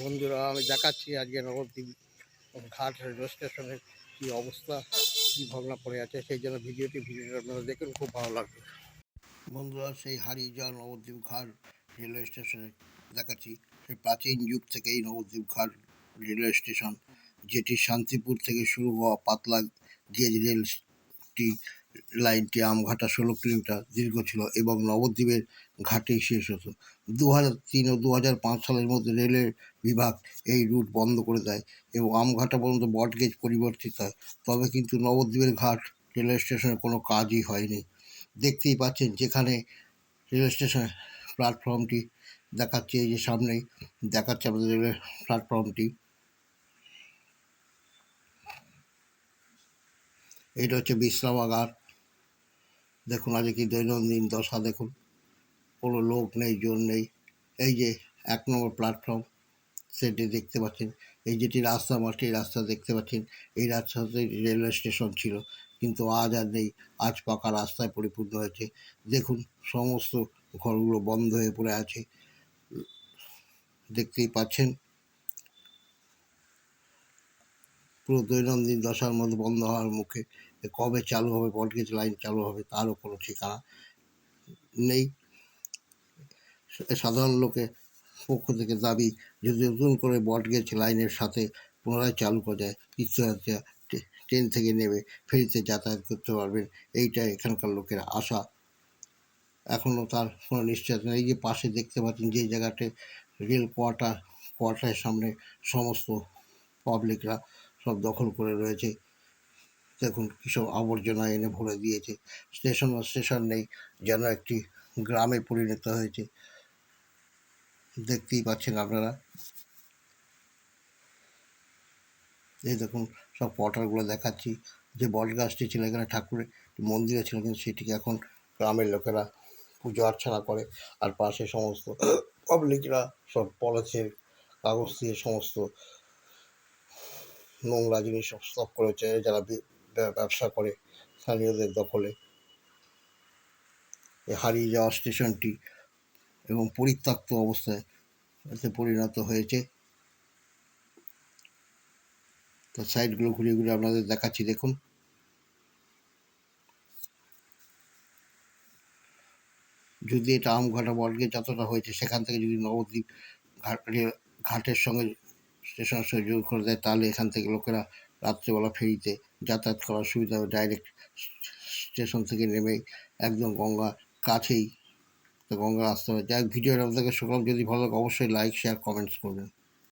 বন্ধুরা, আমি দেখাচ্ছি আজকে নবদ্বীপ ঘাট রেলওয়ে স্টেশনের কী অবস্থা, কী ভাবনা পড়ে আছে, সেই জন্য ভিডিওটি, ভিডিওটা আপনারা দেখুন, খুব ভালো লাগবে। বন্ধুরা, সেই হারিয়ে যাওয়া নবদ্বীপ ঘাট রেলওয়ে স্টেশনে দেখাচ্ছি, সেই প্রাচীন যুগ থেকেই নবদ্বীপ ঘাট রেলওয়ে স্টেশন, যেটি শান্তিপুর থেকে শুরু হওয়া পাতলা গেজ রেলটি লাইনটি আমঘাটা ষোলো কিলোমিটার দীর্ঘ ছিল এবং নবদ্বীপের ঘাটেই শেষ হতো। দু হাজার তিন ও দু হাজার পাঁচ সালের মধ্যে রেলের বিভাগ এই রুট বন্ধ করে দেয় এবং আমঘাটা পর্যন্ত বটগেজ পরিবর্তিত হয়। তবে কিন্তু নবদ্বীপের ঘাট রেলওয়ে স্টেশনে কোনো কাজই হয়নি। দেখতেই পাচ্ছেন যেখানে রেলওয়ে স্টেশন প্ল্যাটফর্মটি দেখাচ্ছে, এই যে সামনেই দেখাচ্ছে আমাদের রেলওয়ে প্ল্যাটফর্মটি। এটা হচ্ছে বিশ্রামাগার। দেখুন, আজকে কি দৈনন্দিন দশা দেখুন। কোনো লোক নেই, জোর নেই। এই যে এক নম্বর প্ল্যাটফর্ম সেটি দেখতে পাচ্ছেন। এই যেটি রাস্তা মাটি রাস্তা দেখতে পাচ্ছেন, এই রাস্তাতে রেলওয়ে স্টেশন ছিল, কিন্তু আজ আর নেই। আজ পাকা রাস্তায় পরিপূর্ণ হয়েছে। দেখুন, সমস্ত ঘরগুলো বন্ধ হয়ে পড়ে আছে। দেখতেই পাচ্ছেন পুরো দৈনন্দিন দশার মধ্যে বন্ধ হওয়ার মুখে কবে চালু হবে বটগেজ লাইন চালু হবে তারও কোনো ঠিকানা নেই। সাধারণ লোকের পক্ষ থেকে দাবি, যদি নতুন করে বটগেজ লাইনের সাথে পুনরায় চালু করা যায় তীর্থযাত্রীরা ট্রেন থেকে নেমে ফেরিতে যাতায়াত করতে পারবেন। এইটাই এখানকার লোকের আশা। এখনও তার কোনো নিশ্চয়তা নেই। যে পাশে দেখতে পাচ্ছেন যে জায়গাতে রেল কোয়ার্টার, কোয়ার্টারের সামনে সমস্ত পাবলিকরা সব দখল করে রয়েছে। দেখুন কীসব আবর্জনা এনে ভরে দিয়েছে। স্টেশন স্টেশন নেই, যেন একটি গ্রামে পরিণত হয়েছে। দেখতেই পাচ্ছেন আপনারা। এই দেখুন, সব পটারগুলো দেখাচ্ছি। যে বট গাছটি ছিল এখানে ঠাকুরের মন্দিরে ছিল, কিন্তু সেটিকে এখন গ্রামের লোকেরা পুজো অর্চনা করে। আর পাশে সমস্ত পাবলিকরা সব পলিথিন কাগজ দিয়ে সমস্ত নোংরা জিনিস স্টক করেছে, যারা ব্যবসা করে, স্থানীয়দের দখলে। এই হারিয়ে যাওয়া স্টেশনটি এবং পরিত্যক্ত অবস্থায় এতে পরিণত হয়েছে। তো সাইডগুলো ঘুরিয়ে ঘুরিয়ে আপনাদের দেখাচ্ছি, দেখুন। যদি এটা আমঘাটা বটগে যতটা হয়েছে, সেখান থেকে যদি নবদ্বীপ ঘাট ঘাটের সঙ্গে স্টেশনের সঙ্গে যোগ করে দেয়, তাহলে এখান থেকে লোকেরা রাত্রেবেলা ফেরিতে যাতায়াত করার সুবিধা হবে। ডাইরেক্ট স্টেশন থেকে নেমে একদম গঙ্গা কাছেই তো গঙ্গা আসতে হবে যাই ভিডিওটা আপনাদেরকে শুনলাম যদি ভালো লাগে অবশ্যই লাইক শেয়ার কমেন্টস করবেন।